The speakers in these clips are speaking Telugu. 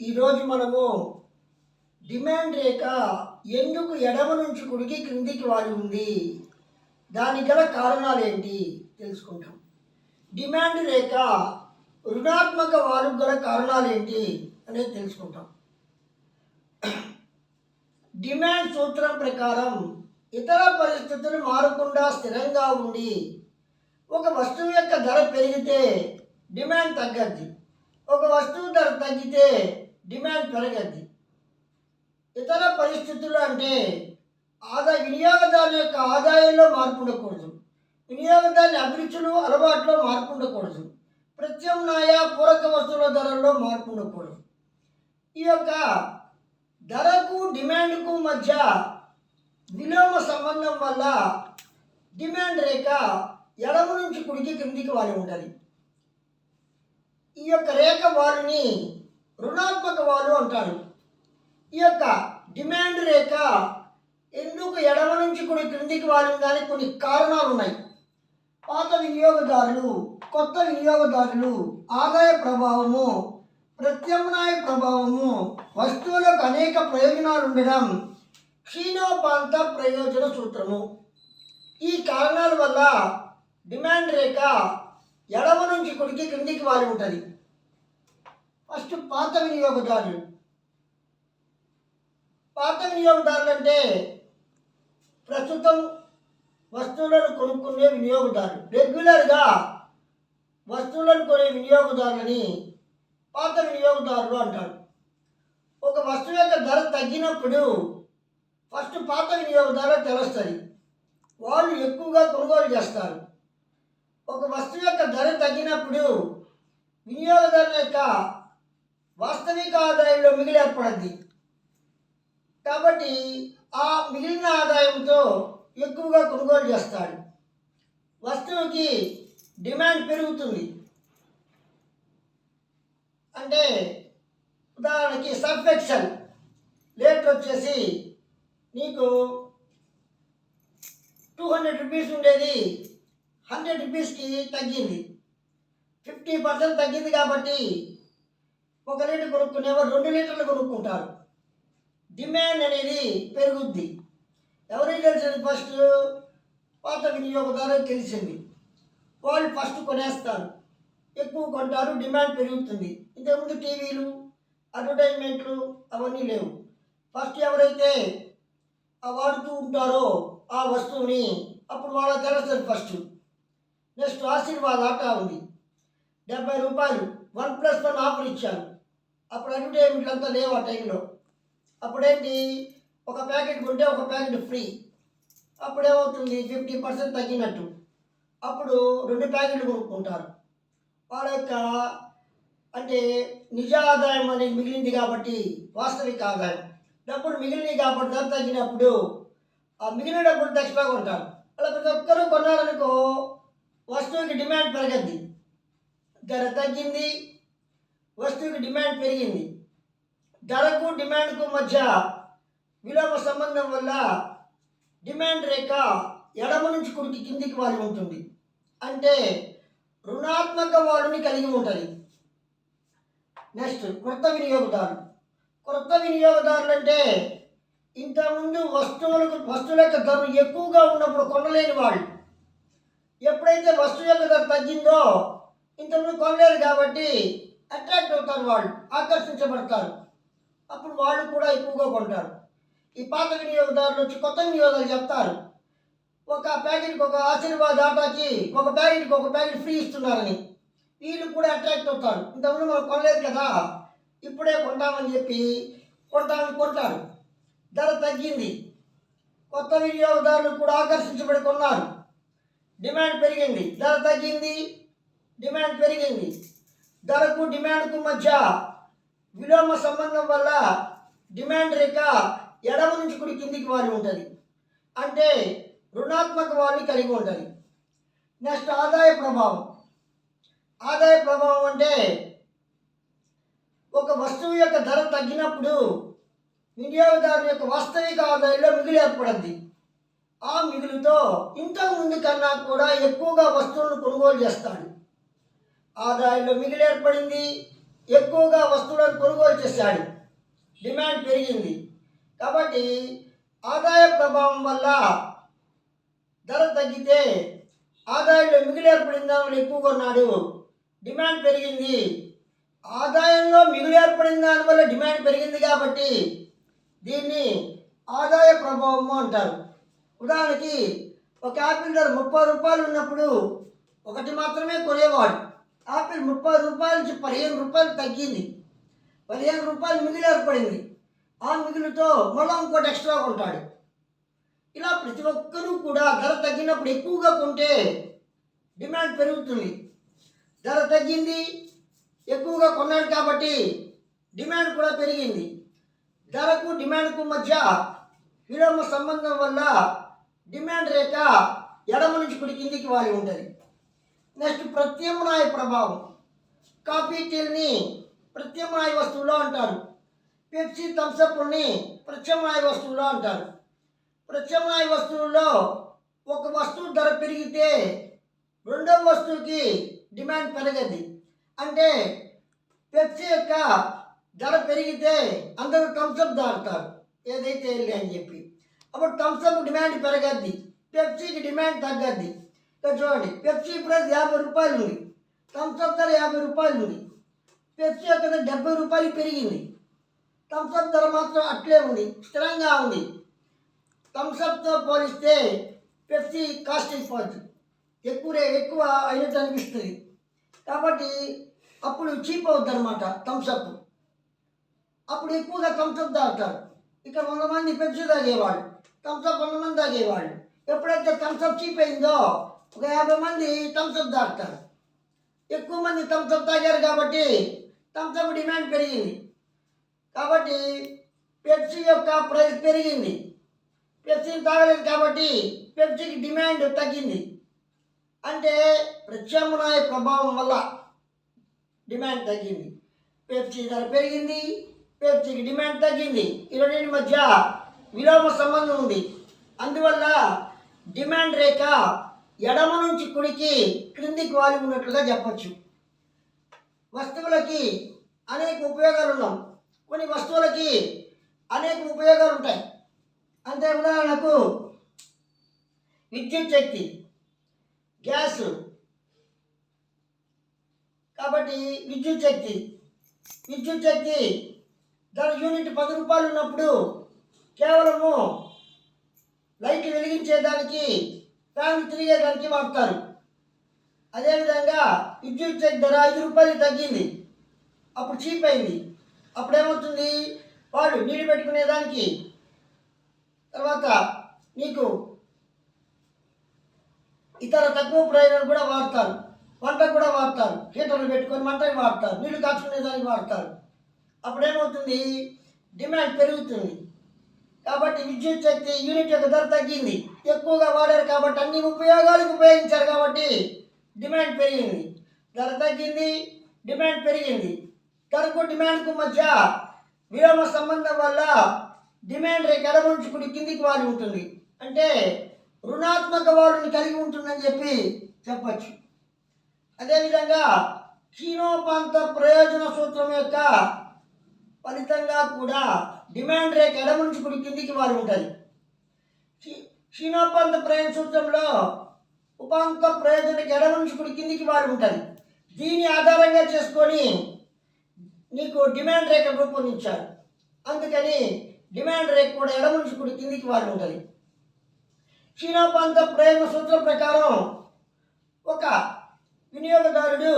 ఈరోజు మనము డిమాండ్ రేఖ ఎందుకు ఎడమ నుంచి కుడికి క్రిందికి వారి ఉంది? దానికి గల కారణాలు ఏంటి? తెలుసుకుంటాం. డిమాండ్ రేఖ రుణాత్మక వారు గల కారణాలు ఏంటి అనేది తెలుసుకుంటాం. డిమాండ్ సూత్రం ప్రకారం ఇతర పరిస్థితులు మారకుండా స్థిరంగా ఉండి ఒక వస్తువు యొక్క ధర పెరిగితే డిమాండ్ తగ్గద్ది. ఒక వస్తువు ధర తగ్గితే డిమాండ్ పెరగద్ది ఇతర పరిస్థితులు అంటే ఆదా వినియోగదారుల యొక్క ఆదాయంలో మార్పు ఉండకూడదు. వినియోగదారుని అభిరుచులు అలవాట్లో మార్పు ఉండకూడదు. ప్రత్యామ్నాయ పూరక వస్తువుల ధరల్లో మార్పు ఉండకూడదు. ఈ యొక్క ధరకు డిమాండ్కు మధ్య విలోమ సంబంధం వల్ల డిమాండ్ రేఖ ఎడమ నుంచి కుడికి క్రిందికి వాలి ఉంటుంది ఈ యొక్క రేఖ వారిని రుణాత్మక వాలు అంటారు. ఈ యొక్క డిమాండ్ రేఖ ఎందుకు ఎడమ నుంచి కుడి క్రిందికి వాలిందానికి కొన్ని కారణాలు ఉన్నాయి పాత వినియోగదారులు కొత్త వినియోగదారులు ఆదాయ ప్రభావము ప్రత్యామ్నాయ ప్రభావము వస్తువులకు అనేక ప్రయోజనాలు ఉండడం క్షీణోపాంత ప్రయోజన సూత్రము. ఈ కారణాల వల్ల డిమాండ్ రేఖ ఎడమ నుంచి కుడికి క్రిందికి వాలి ఉంటుంది. ఫస్ట్ పాత వినియోగదారులు. పాత వినియోగదారులు అంటే ప్రస్తుతం వస్తువులను కొనుక్కునే వినియోగదారులు. రెగ్యులర్గా వస్తువులను కొనే వినియోగదారులని పాత వినియోగదారులు అంటారు. ఒక వస్తువు యొక్క ధర తగ్గినప్పుడు ఫస్ట్ పాత వినియోగదారులు తెలుస్తుంది. వాళ్ళు ఎక్కువగా కొనుగోలు చేస్తారు. ఒక వస్తువు యొక్క ధర తగ్గినప్పుడు వినియోగదారుల యొక్క వాస్తవిక ఆదాయంలో మిగిలి ఏర్పడింది. కాబట్టి ఆ మిగిలిన ఆదాయంతో ఎక్కువగా కొనుగోలు చేస్తాడు. వస్తువుకి డిమాండ్ పెరుగుతుంది. అంటే ఉదాహరణకి సర్ఫ్ ఎక్సెల్ రేట్ వచ్చేసి నీకు టూ హండ్రెడ్ రూపీస్ ఉండేది హండ్రెడ్ రూపీస్కి తగ్గింది. ఫిఫ్టీ పర్సెంట్ తగ్గింది కాబట్టి ఒక లీటర్ కొనుక్కునేవారు రెండు లీటర్లు కొనుక్కుంటారు. డిమాండ్ అనేది పెరుగుద్ది. ఎవరికి తెలిసింది ఫస్ట్ పాత వినియోగదారు తెలిసింది. వాళ్ళు ఫస్ట్ కొనేస్తారు. ఎక్కువ కొంటారు డిమాండ్ పెరుగుతుంది. ఇంతకుముందు టీవీలు అడ్వర్టైజ్మెంట్లు అవన్నీ లేవు. ఫస్ట్ ఎవరైతే వాడుతూ ఉంటారో ఆ వస్తువుని అప్పుడు వాళ్ళకి తెలుస్తుంది ఫస్ట్ నెక్స్ట్ ఆశీర్వాద్ ఆటా ఉంది. డెబ్బై రూపాయలు వన్ ప్లస్ వన్ ఆఫర్ ఇచ్చారు. అప్పుడు అడ్వర్టైజ్మెంట్లు అంతా లేవు ఆ టైంలో అప్పుడేంటి? ఒక ప్యాకెట్ కొంటే ఒక ప్యాకెట్ ఫ్రీ అప్పుడు ఏమవుతుంది ఫిఫ్టీ పర్సెంట్ తగ్గినట్టు. అప్పుడు రెండు ప్యాకెట్లు కొనుక్కుంటారు. వాళ్ళ యొక్క అంటే నిజ ఆదాయం అనేది మిగిలింది కాబట్టి వాస్తవిక ఆదాయం. డబ్బులు మిగిలినవి కాబట్టి ధర తగ్గినప్పుడు ఆ మిగిలిన డబ్బులు ఎక్స్ట్రా కొంటారు. అలా ప్రతి ఒక్కరూ కొన్నారనుకో వస్తువుకి డిమాండ్ పెరగద్ది. ధర తగ్గింది వస్తువుకి డిమాండ్ పెరిగింది. ధరకు డిమాండ్కు మధ్య విలోమ సంబంధం వల్ల డిమాండ్ రేఖ ఎడమ నుంచి కుడికి కిందికి వాలి ఉంటుంది. అంటే రుణాత్మక వాడుని కలిగి ఉంటుంది. నెక్స్ట్ కొత్త వినియోగదారులు కొత్త వినియోగదారులు అంటే ఇంతకుముందు వస్తువులకు వస్తువుల యొక్క ధర ఎక్కువగా ఉన్నప్పుడు కొనలేని వాళ్ళు. ఎప్పుడైతే వస్తువు యొక్క ధర తగ్గిందో ఇంతకుముందు కొనలేదు కాబట్టి అట్రాక్ట్ అవుతారు వాళ్ళు ఆకర్షించబడతారు. అప్పుడు వాళ్ళు కూడా ఎక్కువగా కొంటారు. ఈ పాత వినియోగదారులు వచ్చి కొత్త వినియోగాలు చెప్తారు. ఒక ప్యాకెట్కి ఒక ఆశీర్వాద్ ఆటాకి ఒక ప్యాకెట్కి ఒక ప్యాకెట్ ఫ్రీ ఇస్తున్నారని. వీళ్ళు కూడా అట్రాక్ట్ అవుతారు. ఇంతకుముందు మనం కొనలేదు కదా ఇప్పుడే కొంటామని చెప్పి కొంటామని కొంటారు. ధర తగ్గింది. కొత్త వినియోగదారులు కూడా ఆకర్షించబడి కొన్నారు. డిమాండ్ పెరిగింది. ధర తగ్గింది. డిమాండ్ పెరిగింది. ధరకు డిమాండ్కు మధ్య విలోమ సంబంధం వల్ల డిమాండ్ రేఖ ఎడమ నుంచి కుడి కిందికి వాలి ఉంటుంది. అంటే రుణాత్మక వారిని కలిగి ఉంటుంది. నెక్స్ట్ ఆదాయ ప్రభావం. ఆదాయ ప్రభావం అంటే ఒక వస్తువు యొక్క ధర తగ్గినప్పుడు వినియోగదారుని యొక్క వాస్తవిక ఆదాయంలో మిగులు ఏర్పడింది. ఆ మిగులుతో ఇంతకు ముందు కన్నా కూడా ఎక్కువగా వస్తువులను కొనుగోలు చేస్తాడు. ఆదాయంలో మిగిలి ఏర్పడింది. ఎక్కువగా వస్తువులను కొనుగోలు చేశాడు. డిమాండ్ పెరిగింది. కాబట్టి ఆదాయ ప్రభావం వల్ల ధర తగ్గితే ఆదాయంలో మిగిలి ఏర్పడిందామని ఎక్కువ కొన్నాడు. డిమాండ్ పెరిగింది. ఆదాయంలో మిగులు ఏర్పడిన దానివల్ల డిమాండ్ పెరిగింది కాబట్టి దీన్ని ఆదాయ ప్రభావము అంటారు. ఉదాహరణకి ఒక యాపిల్ ధర ముప్పై రూపాయలు ఉన్నప్పుడు ఒకటి మాత్రమే కొనేవాడు. ఆపిల్ ముప్పై రూపాయల నుంచి పదిహేను రూపాయలు తగ్గింది. పదిహేను రూపాయలు మిగిలి ఏర్పడింది. ఆ మిగులుతో మళ్ళీ ఇంకోటి ఎక్స్ట్రా కొంటాడు. ఇలా ప్రతి ఒక్కరూ కూడా ధర తగ్గినప్పుడు ఎక్కువగా కొంటే డిమాండ్ పెరుగుతుంది. ధర తగ్గింది ఎక్కువగా కొన్నాడు కాబట్టి డిమాండ్ కూడా పెరిగింది. ధరకు డిమాండ్కు మధ్య విలోమ సంబంధం వల్ల డిమాండ్ రేఖ ఎడమ నుంచి కుడి కిందికి వాలి ఉంటుంది. నెక్స్ట్ ప్రత్యామ్నాయ ప్రభావం. కాఫీ టీల్ని ప్రత్యామ్నాయ వస్తువులో అంటారు. పెప్సీ థమ్సప్ని ప్రత్యామ్నాయ వస్తువులో అంటారు. ప్రత్యామ్నాయ వస్తువుల్లో ఒక వస్తువు ధర పెరిగితే రెండో వస్తువుకి డిమాండ్ పెరగదు. అంటే పెప్సీ యొక్క ధర పెరిగితే అందరూ థమ్సప్ దాడతారు ఏదైతే వెళ్ళి అని చెప్పి. అప్పుడు థమ్సప్ డిమాండ్ పెరగద్ది. పెప్సీకి డిమాండ్ తగ్గద్ది. చూడండి పెప్సీ ప్రైస్ యాభై రూపాయలు ఉంది థమ్సప్ ధర యాభై రూపాయలు ఉంది పెప్సీ యొక్క డెబ్బై రూపాయలు పెరిగింది. థమ్సప్ ధర మాత్రం అట్లే ఉంది స్థిరంగా ఉంది. థమ్సప్తో పోలిస్తే పెప్సీ కాస్ట్ అయిపోద్ది ఎక్కువ ఎక్కువ అయినట్టు అనిపిస్తుంది కాబట్టి అప్పుడు చీప్ అవుద్ది అనమాట థమ్సప్ అప్పుడు ఎక్కువగా థమ్సప్ తాగుతారు. ఇక్కడ వంద మంది పెప్సీ తాగేవాళ్ళు థమ్సప్ వంద మంది తాగేవాళ్ళు. ఎప్పుడైతే థమ్సప్ చీప్ అయిందో ఒక యాభై మంది థమ్సప్ తాగుతారు ఎక్కువ మంది థమ్సప్ తాగారు కాబట్టి థమ్సప్ డిమాండ్ పెరిగింది. కాబట్టి పెప్సీ యొక్క ప్రైస్ పెరిగింది. పెప్సీని తాగలేదు కాబట్టి పెప్సీకి డిమాండ్ తగ్గింది. అంటే ప్రత్యామ్నాయ ప్రభావం వల్ల డిమాండ్ తగ్గింది. పెప్సీ ధర పెరిగింది. పెప్సీకి డిమాండ్ తగ్గింది. ఈ రెండింటి మధ్య విలోమ సంబంధం ఉంది. అందువల్ల డిమాండ్ రేఖ ఎడమ నుంచి కుడికి క్రిందికి వాలి ఉన్నట్లుగా చెప్పచ్చు. వస్తువులకి అనేక ఉపయోగాలు ఉన్నాం. కొన్ని వస్తువులకి అనేక ఉపయోగాలు ఉంటాయి. అంతే ఉదాహరణకు విద్యుత్ శక్తి గ్యాస్. కాబట్టి విద్యుత్ శక్తి. విద్యుత్ శక్తి దాని యూనిట్ పది రూపాయలు ఉన్నప్పుడు కేవలము లైట్ వెలిగించేదానికి ఫ్యాన్ తిరిగేదానికి వాడతారు. అదేవిధంగా విద్యుత్ చెక్ ధర ఐదు రూపాయలు తగ్గింది. అప్పుడు చీప్ అయింది. అప్పుడు ఏమవుతుంది? వాడు నీళ్ళు పెట్టుకునేదానికి తర్వాత నీకు ఇతర తక్కువ ప్రయోజనాలు కూడా వాడతారు. వంటకు కూడా వాడతారు. హీటర్లు పెట్టుకొని మంటకి వాడతారు. నీళ్ళు కాచుకునేదానికి వాడతారు. అప్పుడు ఏమవుతుంది డిమాండ్ పెరుగుతుంది. కాబట్టి విద్యుత్ శక్తి యూనిట్ యొక్క ధర తగ్గింది. ఎక్కువగా వాడారు కాబట్టి అన్ని ఉపయోగాలకు ఉపయోగించారు కాబట్టి డిమాండ్ పెరిగింది. ధర తగ్గింది డిమాండ్ పెరిగింది. ధరకు డిమాండ్కు మధ్య విలోమ సంబంధం వల్ల డిమాండ్ రేఖ ఎడముంచుకుని కిందికి వాలి ఉంటుంది. అంటే రుణాత్మక వాడుని కలిగి ఉంటుందని చెప్పి చెప్పచ్చు. అదేవిధంగా క్షీణోపాంత ప్రయోజన సూత్రం యొక్క ఫలితంగా కూడా డిమాండ్ రేఖ కుడి కిందికి వారు ఉంటుంది క్షీణోపంత క్షీణోపాంత ప్రయోజన సూత్రంలో ఉపాంత ప్రయోజనకి ఎడముంచుకుని కిందికి వారు ఉంటుంది దీని ఆధారంగా చేసుకొని నీకు డిమాండ్ రేఖ రూపొందించారు. అందుకని డిమాండ్ రేఖ కూడా ఎడముంచుకుని కిందికి వారు ఉంటుంది క్షీణోపాంత ప్రయోజన సూత్రం ప్రకారం ఒక వినియోగదారుడు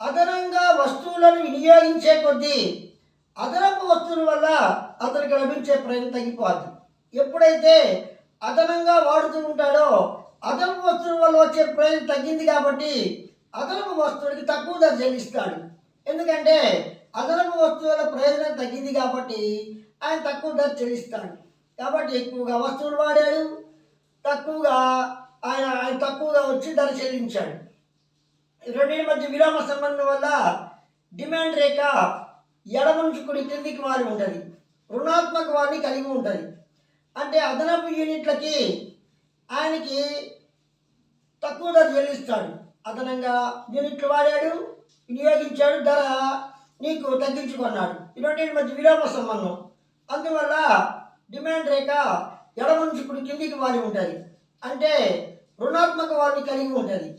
అదనంగా వస్తువులను వినియోగించే కొద్దీ అదనపు వస్తువుల వల్ల అతనికి లభించే ప్రయోజనం తగ్గిపోద్ది. ఎప్పుడైతే అదనంగా వాడుతూ ఉంటాడో అదనపు వస్తువుల వల్ల వచ్చే ప్రయోజనం తగ్గింది కాబట్టి అదనపు వస్తువులకి తక్కువ ధర చెల్లిస్తాడు. ఎందుకంటే అదనపు వస్తువుల ప్రయోజనం తగ్గింది కాబట్టి ఆయన తక్కువ ధర చెల్లిస్తాడు. కాబట్టి ఎక్కువగా వస్తువులు వాడాడు తక్కువగా ఆయన ఆయన తక్కువగా వచ్చి ధర చెల్లించాడు. ఈ రెండింటి మధ్య విరామ సంబంధం వల్ల డిమాండ్ రేఖ ఎడమ నుంచి కుడి క్రిందికి మారి ఉంటుంది. రుణాత్మక వారిని కలిగి ఉంటుంది. అంటే అదనపు యూనిట్లకి ఆయనకి తక్కువ ధర చెల్లిస్తాడు. అదనంగా యూనిట్లు వాడాడు వినియోగించాడు ధర నీకు తగ్గించుకున్నాడు. ఇటువంటి మధ్య విలోమ సంబంధం. అందువల్ల డిమాండ్ రేఖ ఎడమ నుంచి ఇప్పుడు కిందికి వారి ఉంటుంది. అంటే రుణాత్మక వారిని కలిగి ఉంటుంది.